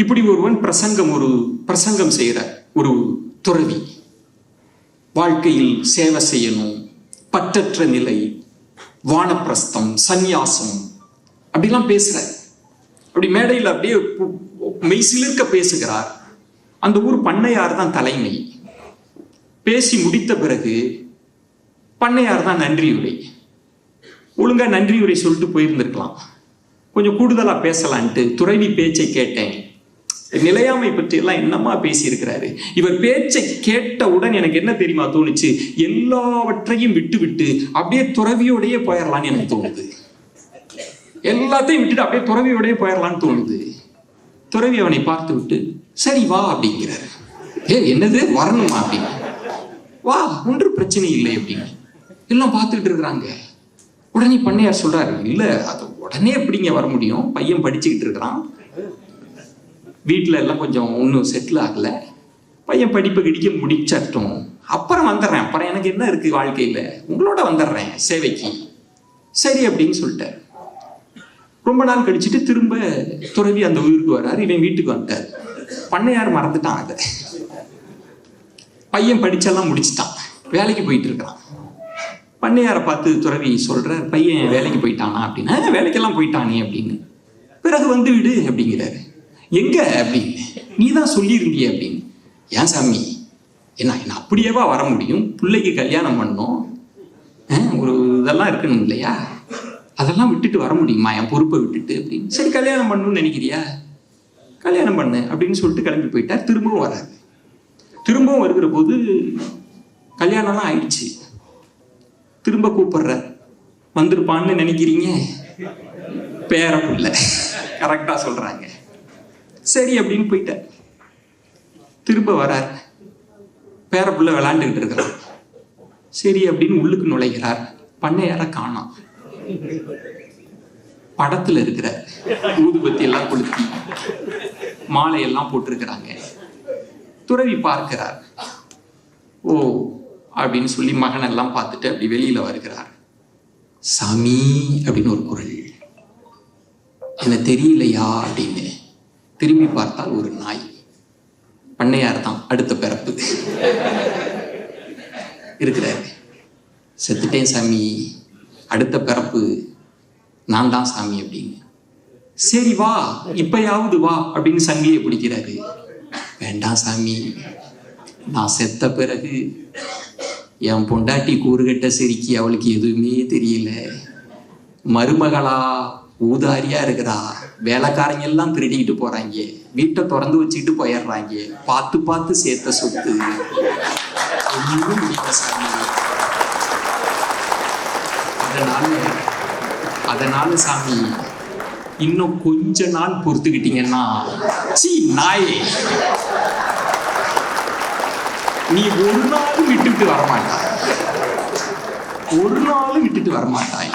இப்படி ஒருவன் பிரசங்கம் ஒரு பிரசங்கம் செய்கிற ஒரு துறவி. வாழ்க்கையில் சேவை செய்யணும் பற்றற்ற நிலை வானப்பிரஸ்தம் சந்நியாசம் அப்படிலாம் பேசுற. அப்படி மேடையில் அப்படியே மெய்சிலிருக்க பேசுகிறார். அந்த ஊர் பண்ணையார் தான் தலைமை. பேசி முடித்த பிறகு பண்ணையார் தான் நன்றியுரை. ஒழுங்கா நன்றியுரை சொல்லிட்டு போயிருந்திருக்கலாம். கொஞ்சம் கூடுதலாக பேசலான்ட்டு துறவி பேச்சை கேட்டேன். நிலையாமை பற்றி எல்லாம் என்னமா பேசியிருக்கிறாரு? இவர் பேச்சை கேட்டவுடன் எனக்கு என்ன தெரியுமா தோணுச்சு? எல்லாவற்றையும் விட்டு விட்டு அப்படியே துறவியோடையே போயிடலான்னு எனக்கு தோணுது. எல்லாத்தையும் விட்டுட்டு அப்படியே துறவியோடையே போயிடலான்னு தோணுது. துறவி அவனை பார்த்து விட்டு சரி வா அப்படிங்கிறாரு. ஏ என்னது? வரணுமா? அப்படின்னு. வா ஒன்று பிரச்சனை இல்லை அப்படின்னு. எல்லாம் பார்த்துக்கிட்டு இருக்கிறாங்க. உடனே பண்ணையார் சொல்றாரு இல்ல அது உடனே எப்படிங்க வர முடியும்? பையன் படிச்சுக்கிட்டு இருக்கிறான். வீட்டில் எல்லாம் கொஞ்சம் ஒன்றும் செட்டில் ஆகலை. பையன் படிப்பு கிடிக்க முடிச்சட்டும். அப்புறம் வந்துடுறேன். அப்புறம் எனக்கு என்ன இருக்குது வாழ்க்கையில்? உங்களோட வந்துடுறேன் சேவைக்கு. சரி அப்படின்னு சொல்லிட்டார். ரொம்ப நாள் கழிச்சுட்டு திரும்ப துறவி அந்த ஊருக்கு வர்றாரு இவன் வீட்டுக்கு வந்துட்டார். பண்ணையார் மறந்துட்டான் அதை. பையன் படிச்செல்லாம் முடிச்சிட்டான். வேலைக்கு போயிட்டு இருக்கான் பண்ணையாரை பார்த்து துறவி சொல்கிறார் பையன் வேலைக்கு போயிட்டானா? அப்படின்னா. வேலைக்கெல்லாம் போயிட்டானே அப்படின்னு. பிறகு வந்து விடு அப்படிங்கிறாரு. எங்க அப்படின்னு நீ தான் சொல்லியிருந்தியே அப்படின்னு ஏன் சாமி? என்ன என்ன அப்படியேவா வர முடியும்? பிள்ளைக்கு கல்யாணம் பண்ணோம். ஒரு இதெல்லாம் இருக்கணும் இல்லையா? அதெல்லாம் விட்டுட்டு வர முடியுமா? என் பொறுப்பை விட்டுட்டு அப்படின்னு சரி கல்யாணம் பண்ணணும்னு நினைக்கிறியா? கல்யாணம் பண்ணு அப்படின்னு சொல்லிட்டு கிளம்பி போயிட்டார். திரும்பவும் வராது திரும்பவும் வருகிற போது கல்யாணம்லாம் ஆயிடுச்சு. திரும்ப கூப்பிடுற வந்திருப்பான்னு நினைக்கிறீங்க? பேர புள்ள கரெக்டாக சொல்கிறாங்க சரி அப்படின்னு போயிட்டார். திரும்ப வரார். பேர புள்ள விளையாண்டுக்கிட்டு இருக்கிறார். சரி அப்படின்னு உள்ளுக்கு நுழைகிறார். பண்ணையார காணாம். படத்துல இருக்கிற ஊதுபத்தி எல்லாம் கொளுத்தி மாலையெல்லாம் போட்டிருக்கிறாங்க. துறவி பார்க்கிறார். ஓ அப்படின்னு சொல்லி மகனெல்லாம் பார்த்துட்டு அப்படி வெளியில வருகிறார். சாமி அப்படின்னு ஒரு குரல். என்ன தெரியலையா? அப்படின்னு. திரும்பி பார்த்தால் ஒரு நாய். பண்ணையார் தான் அடுத்த பிறப்பு. இருக்கிறாரு. செத்துட்டேன் சாமி. அடுத்த பிறப்பு நான் தான் சாமி அப்படின்னு. சரி வா இப்பயாவது வா அப்படின்னு சங்கிலியை பிடிக்கிறாரு. வேண்டாம் சாமி. நான் செத்த பிறகு என் பொண்டாட்டி கூறுகட்ட சிரிக்கி அவளுக்கு எதுவுமே தெரியல. மருமகளா ஊதாரியா இருக்கிறா வேலைக்காரங்க எல்லாம் திருடிக்கிட்டு போறாங்க. வீட்டை திறந்து வச்சுக்கிட்டு போயிடுறாங்க. பார்த்து பார்த்து சேர்த்த சொத்து. சாமி. அதனால அதனால சாமி இன்னும் கொஞ்ச நாள் பொறுத்துக்கிட்டீங்கன்னா சீ நாயே. நீ ஒரு நாள் விட்டுட்டு வரமாட்டாய். ஒரு நாள் விட்டுட்டு வரமாட்டாய்.